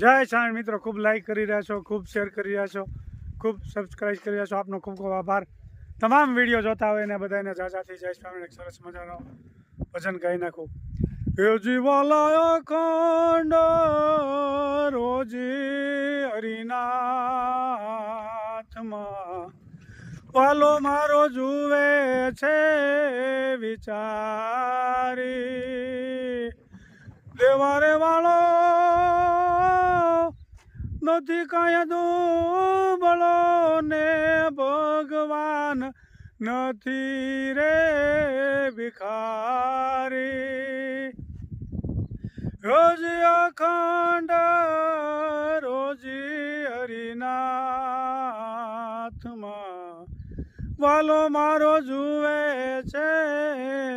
જય સાંજ મિત્રો, ખૂબ લાઇક કરી રહ્યા છો, ખૂબ શેર કરી રહ્યા છો, ખૂબ સબસ્ક્રાઈબ કરી રહ્યા છો. આપનો ખૂબ ખૂબ આભાર. તમામ વીડિયો જોતા હોય ને બધાને જાજાથી જય સ્વામી એક સરસ મજાનો ભજન ગાઈ નાખું. હે જીવાલય ખંડ રોજી હરિનાથમાં વાલો મારો જુએ છે વિચારી. દેવારે વાળો નથી કાંઈ દુબળો ને ભગવાન નથી રે ભિખારી. રોજ અખંડ, રોજી હરિનાથમાં વાલો મારો જુએ છે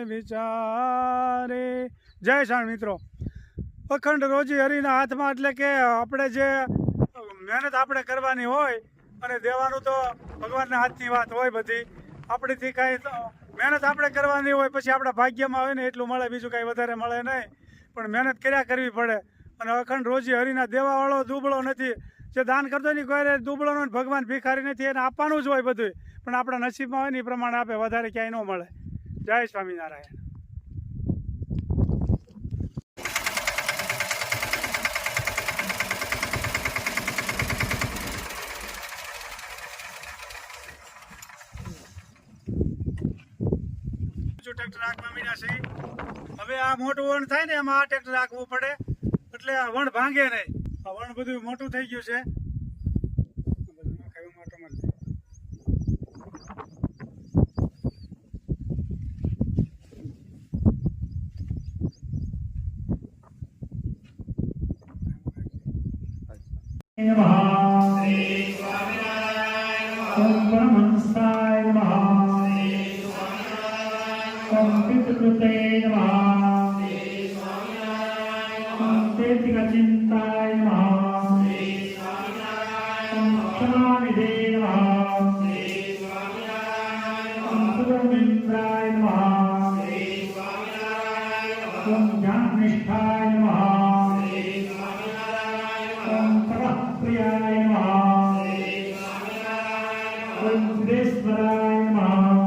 વિચારે. જય શાણ મિત્રો. અખંડ, રોજી હરિના હાથમાં એટલે કે આપણે જે મહેનત આપણે કરવાની હોય અને દેવાનું તો ભગવાનના હાથની વાત હોય બધી. આપણીથી કાંઈ મહેનત આપણે કરવાની હોય પછી આપણા ભાગ્યમાં હોય ને એટલું મળે, બીજું કાંઈ વધારે મળે નહીં. પણ મહેનત કર્યા કરવી પડે. અને અખંડ રોજી હરિના દેવાવાળો દુબળો નથી. જે દાન કરતો નહીં કોઈ દુબળોનો ભગવાન ભિખારી નથી, એને આપવાનું જ હોય બધું પણ આપણા નસીબમાં હોય ને એ પ્રમાણે આપે, વધારે ક્યાંય ન મળે. જય સ્વામિનારાયણ. હવે આ મોટું વણ થાય ને એમાં આ ટ્રેક્ટર રાખવું પડે. એટલે આ વણ ભાંગે નહીં. આ વણ બધું મોટું થઈ ગયું છે. આ कृते नमः चिन्ताय नमः प्रियाय नमः ओम सिद्धेश्वराय नमः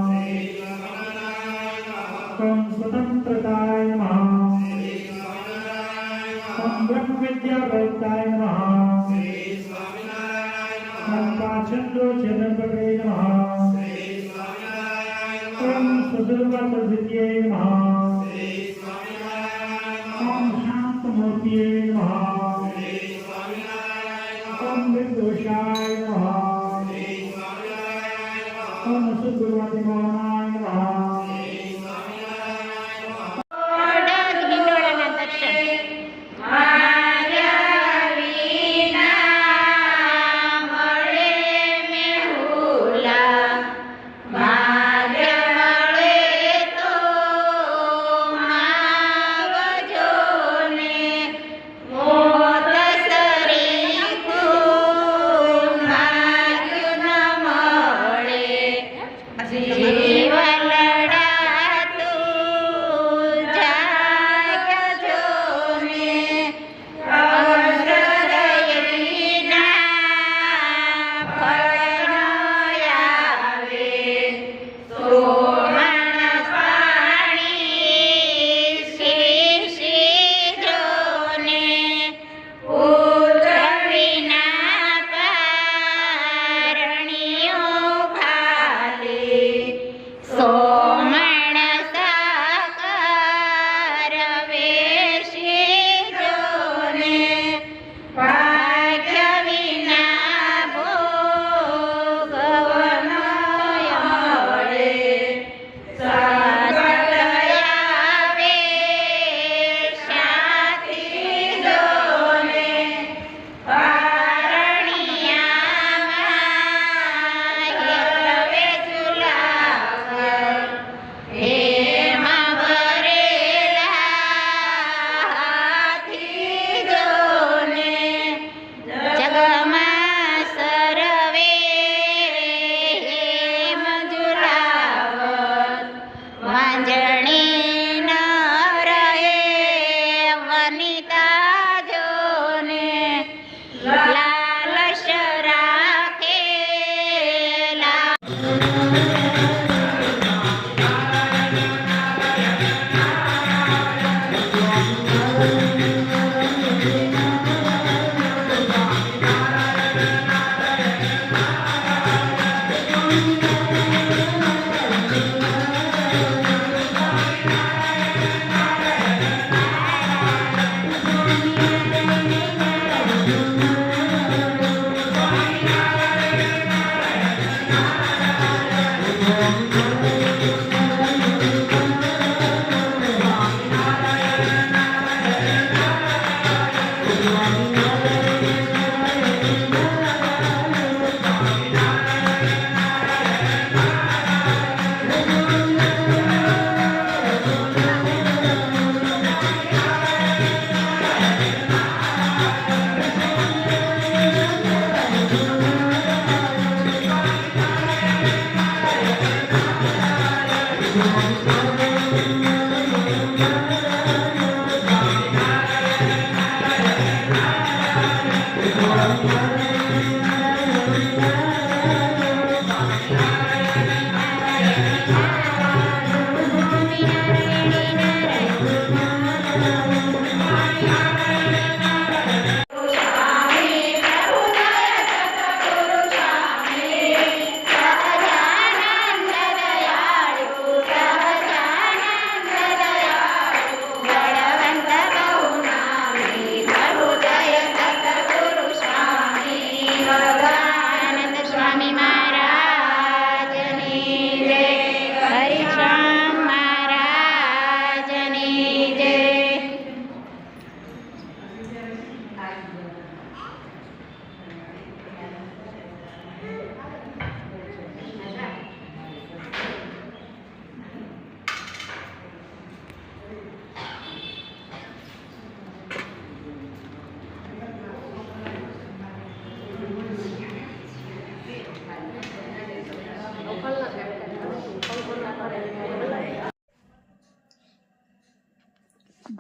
ઓમ સ્વતંત્રતાય નમઃ ઓમ બ્રહ્મ વિદ્યાવૃત્તાય નમઃ ઓમ પાછંદો છેદપગે નમઃ ઓમ સુદુર્વતવિદ્યે નમઃ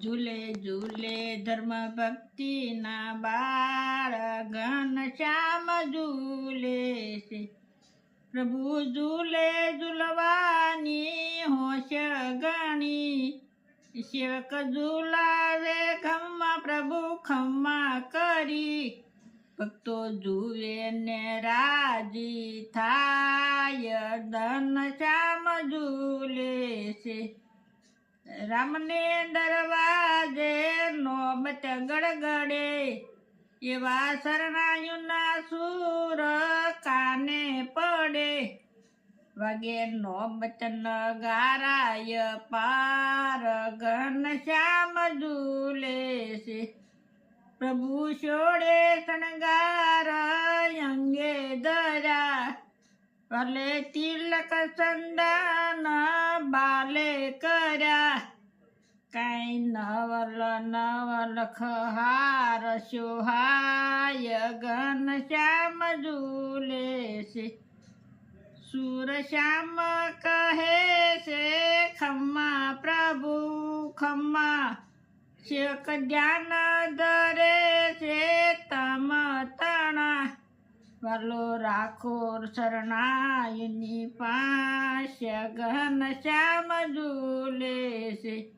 ઝૂલે ઝૂલે ધર્મ ભક્તિના બાળ ઘન શ્યામ ઝૂલે છે. પ્રભુ ઝૂલે, ઝૂલવાની હોશ ગણી. સેવક ઝૂલાવે, ખમ્મા પ્રભુ ખમ્મા કરી. ભક્તો જુએ ને રાજી થાય, ધન શ્યામ ઝૂલે છે. રામને દરવાજે નોબત ગડગડે, એવા શરણાયુના સુર કાને પડે. વાગે નોબત નગારાય પાર ઘન શ્યામ ઝૂલે છે પ્રભુ છોડે શણગાર અંગે દરા ભલે તિલક ચંદન બાલે કર્યા, કઈ નવલ નવલ ખહાર સુહાય ગન શ્યામ ઝૂલે છે. સુર શ્યામ કહે છે, ખમ્મા પ્રભુ, ખમ્મા, શેક ધ્યાન ધરે છે, તમ તણા રાખો શરણાયની પાશ ઘન શ્યામ ઝૂલે છે.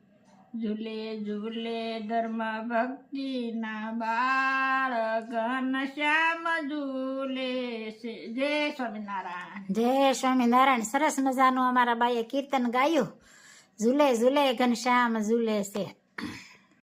ઝૂલે ઝૂલે ધર્મ ભક્તિ ના બાળ, ઘન શ્યામ ઝૂલે જય સ્વામિનારાયણ. જય સ્વામિનારાયણ. સરસ મજાનું અમારા બાઈએ કીર્તન ગાયું. ઝૂલે ઝૂલે ઘનશ્યામ ઝૂલે છે.